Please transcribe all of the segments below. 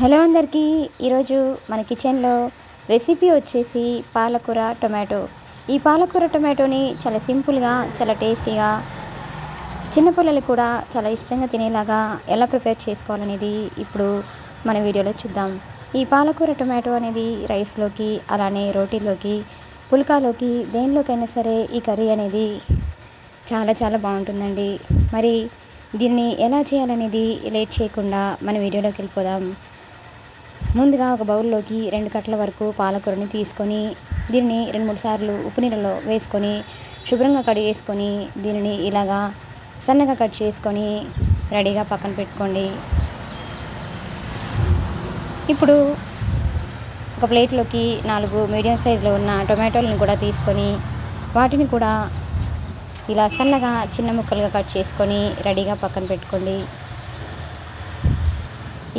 Hello అందరికీ ఈరోజు మన కిచెన్లో రెసిపీ వచ్చేసి పాలకూర టొమాటో. ఈ పాలకూర టొమాటోని చాలా సింపుల్గా చాలా టేస్టీగా చిన్నపిల్లలు కూడా చాలా ఇష్టంగా తినేలాగా ఎలా ప్రిపేర్ చేసుకోవాలనేది ఇప్పుడు మన వీడియోలో చూద్దాం. ఈ పాలకూర టొమాటో అనేది రైస్లోకి అలానే రోటీలోకి పుల్కాలోకి దేనిలోకైనా సరే ఈ కర్రీ అనేది చాలా చాలా బాగుంటుందండి. మరి దీన్ని ఎలా చేయాలనేది లేట్ చేయకుండా మన వీడియోలోకి వెళ్ళిపోదాం. ముందుగా ఒక బౌల్లోకి రెండు కట్టల వరకు పాలకూరని తీసుకొని దీనిని రెండు మూడు సార్లు ఉప్పు నీళ్ళలో వేసుకొని శుభ్రంగా కడిగేసుకొని దీనిని ఇలాగా సన్నగా కట్ చేసుకొని రెడీగా పక్కన పెట్టుకోండి. ఇప్పుడు ఒక ప్లేట్లోకి నాలుగు మీడియం సైజులో ఉన్న టొమాటోలను కూడా తీసుకొని వాటిని కూడా ఇలా సన్నగా చిన్న ముక్కలుగా కట్ చేసుకొని రెడీగా పక్కన పెట్టుకోండి.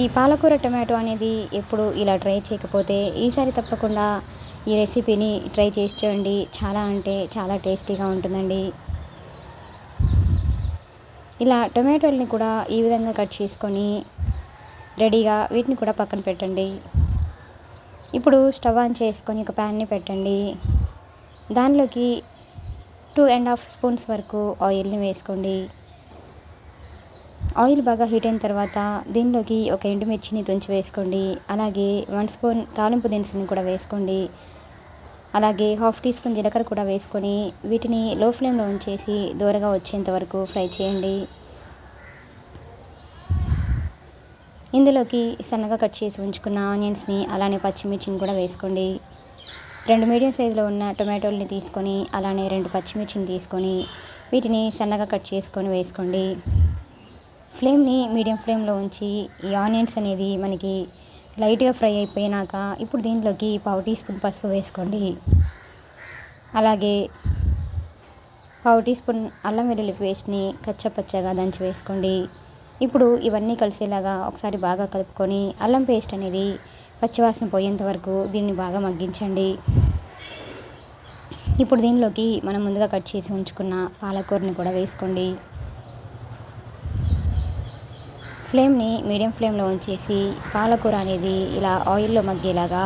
ఈ పాలకూర టమాటో అనేది ఎప్పుడు ఇలా ట్రై చేయకపోతే ఈసారి తప్పకుండా ఈ రెసిపీని ట్రై చేసి చూడండి. చాలా అంటే చాలా టేస్టీగా ఉంటుందండి. ఇలా టొమాటోల్ని కూడా ఈ విధంగా కట్ చేసుకొని రెడీగా వీటిని కూడా పక్కన పెట్టండి. ఇప్పుడు స్టవ్ ఆన్ చేసుకొని ఒక ప్యాన్ని పెట్టండి. దానిలోకి టూ అండ్ హాఫ్ స్పూన్స్ వరకు ఆయిల్ని వేసుకోండి. ఆయిల్ బాగా హీట్ అయిన తర్వాత దీనిలోకి ఒక ఎండుమిర్చిని తుంచి వేసుకోండి. అలాగే వన్ స్పూన్ తాలింపు దినుసుని కూడా వేసుకోండి. అలాగే హాఫ్ టీ స్పూన్ జీలకర్ర కూడా వేసుకొని వీటిని లో ఫ్లేమ్లో ఉంచేసి దూరగా వచ్చేంత వరకు ఫ్రై చేయండి. ఇందులోకి సన్నగా కట్ చేసి ఉంచుకున్న ఆనియన్స్ని అలానే పచ్చిమిర్చిని కూడా వేసుకోండి. రెండు మీడియం సైజులో ఉన్న టొమాటోల్ని తీసుకొని అలానే రెండు పచ్చిమిర్చిని తీసుకొని వీటిని సన్నగా కట్ చేసుకొని వేసుకోండి. ఫ్లేమ్ని మీడియం ఫ్లేమ్లో ఉంచి ఈ ఆనియన్స్ అనేది మనకి లైట్గా ఫ్రై అయిపోయినాక ఇప్పుడు దీంట్లోకి పావు టీ స్పూన్ పసుపు వేసుకోండి. అలాగే పావు టీ స్పూన్ అల్లం వెల్లుల్లి పేస్ట్ని కచ్చపచ్చగా దంచి వేసుకోండి. ఇప్పుడు ఇవన్నీ కలిసేలాగా ఒకసారి బాగా కలుపుకొని అల్లం పేస్ట్ అనేది పచ్చివాసన పోయేంత వరకు దీన్ని బాగా మగ్గించండి. ఇప్పుడు దీనిలోకి మనం ముందుగా కట్ చేసి ఉంచుకున్న పాలకూరని కూడా వేసుకోండి. ఫ్లేమ్ని మీడియం ఫ్లేమ్లో ఉంచేసి పాలకూర అనేది ఇలా ఆయిల్లో మగ్గేలాగా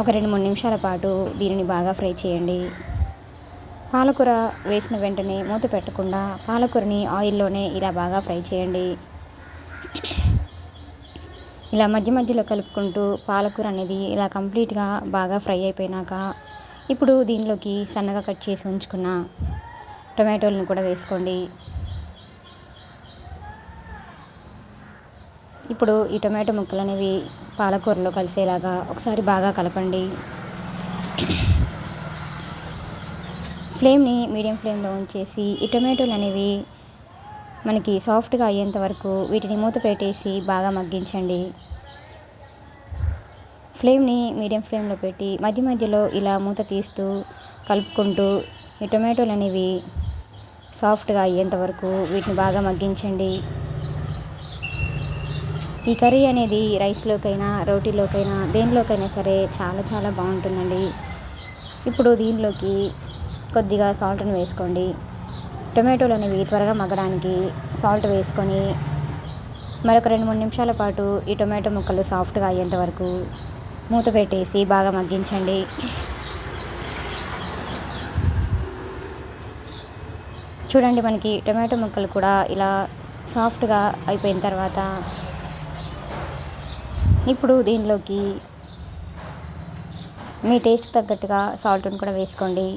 ఒక రెండు మూడు నిమిషాల పాటు దీనిని బాగా ఫ్రై చేయండి. పాలకూర వేసిన వెంటనే మూత పెట్టకుండా పాలకూరని ఆయిల్లోనే ఇలా బాగా ఫ్రై చేయండి. ఇలా మధ్య మధ్యలో కలుపుకుంటూ పాలకూర అనేది ఇలా కంప్లీట్గా బాగా ఫ్రై అయిపోయినాక ఇప్పుడు దీనిలోకి సన్నగా కట్ చేసి ఉంచుకున్న టొమాటోలను కూడా వేసుకోండి. ఇప్పుడు ఈ టొమాటో ముక్కలు అనేవి పాలకూరలో కలిసేలాగా ఒకసారి బాగా కలపండి. ఫ్లేమ్ని మీడియం ఫ్లేమ్లో ఉంచేసి ఈ టొమాటోలు అనేవి మనకి సాఫ్ట్గా అయ్యేంత వరకు వీటిని మూత పెట్టేసి బాగా మగ్గించండి. ఫ్లేమ్ని మీడియం ఫ్లేమ్లో పెట్టి మధ్య మధ్యలో ఇలా మూత తీస్తూ కలుపుకుంటూ ఈ టొమాటోలు అనేవి సాఫ్ట్గా అయ్యేంత వరకు వీటిని బాగా మగ్గించండి. ఈ కర్రీ అనేది రైస్లోకైనా రోటీలోకైనా దేనిలోకైనా సరే చాలా చాలా బాగుంటుందండి. ఇప్పుడు దీనిలోకి కొద్దిగా సాల్ట్ని వేసుకోండి. టొమాటోలు అనేవి త్వరగా మగ్గడానికి సాల్ట్ వేసుకొని మరొక రెండు మూడు నిమిషాల పాటు ఈ టొమాటో ముక్కలు సాఫ్ట్గా అయ్యేంత వరకు మూత పెట్టేసి బాగా మగ్గించండి. చూడండి మనకి టొమాటో ముక్కలు కూడా ఇలా సాఫ్ట్గా అయిపోయిన తర్వాత ఇప్పుడు దీనిలోకి మీ టేస్ట్కి తగ్గట్టుగా సాల్ట్ని కూడా వేసుకోండి.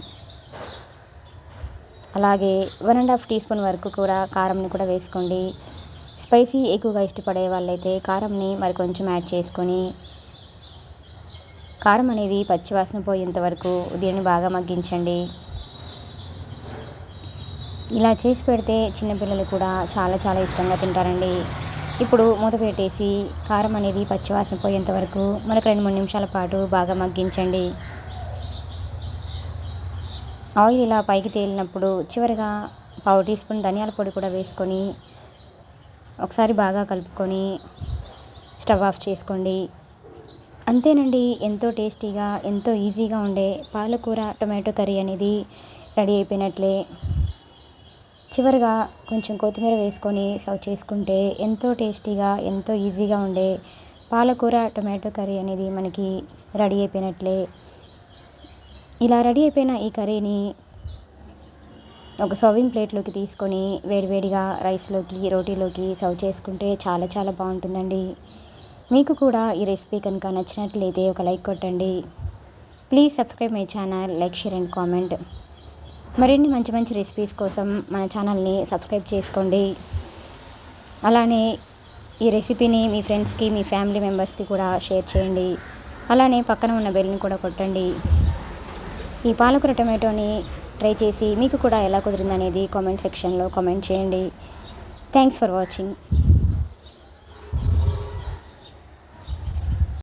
అలాగే one and half teaspoon వరకు కూడా కారంని కూడా వేసుకోండి. స్పైసీ ఎక్కువగా ఇష్టపడే వాళ్ళైతే కారంని మరి కొంచెం యాడ్ చేసుకొని కారం అనేది పచ్చివాసన పోయేంత వరకు దీనిని బాగా మగ్గించండి. ఇలా చేసి పెడితే చిన్నపిల్లలు కూడా చాలా చాలా ఇష్టంగా తింటారండి. ఇప్పుడు మూత పెట్టేసి కారం అనేది పచ్చివాసన పోయేంత వరకు మనకు రెండు మూడు నిమిషాల పాటు బాగా మగ్గించండి. ఆయిల్ ఇలా పైకి తేలినప్పుడు చివరిగా పావు టీ స్పూన్ ధనియాల పొడి కూడా వేసుకొని ఒకసారి బాగా కలుపుకొని స్టవ్ ఆఫ్ చేసుకోండి. అంతేనండి ఎంతో టేస్టీగా ఎంతో ఈజీగా ఉండే పాలకూర టొమాటో కర్రీ అనేది రెడీ అయిపోయినట్లే. చివరిగా కొంచెం కొత్తిమీర వేసుకొని సర్వ్ చేసుకుంటే ఎంతో టేస్టీగా ఎంతో ఈజీగా ఉండే పాలకూర టొమాటో కర్రీ అనేది మనకి రెడీ అయిపోయినట్లే. ఇలా రెడీ అయిపోయిన ఈ కర్రీని ఒక సర్వింగ్ ప్లేట్లోకి తీసుకొని వేడివేడిగా రైస్లోకి రోటీలోకి సర్వ్ చేసుకుంటే చాలా చాలా బాగుంటుందండి. మీకు కూడా ఈ రెసిపీ కనుక నచ్చినట్లయితే ఒక లైక్ కొట్టండి. Please subscribe my channel like share and comment. మరిన్ని మంచి మంచి రెసిపీస్ కోసం మన ఛానల్ని సబ్స్క్రైబ్ చేసుకోండి. అలానే ఈ రెసిపీని మీ ఫ్రెండ్స్కి మీ ఫ్యామిలీ మెంబర్స్కి కూడా షేర్ చేయండి. అలానే పక్కన ఉన్న బెల్ని కూడా కొట్టండి. ఈ పాలకూర టొమాటోని ట్రై చేసి మీకు కూడా ఎలా కుదిరిందనేది కామెంట్ సెక్షన్లో కామెంట్ చేయండి. Thanks for watching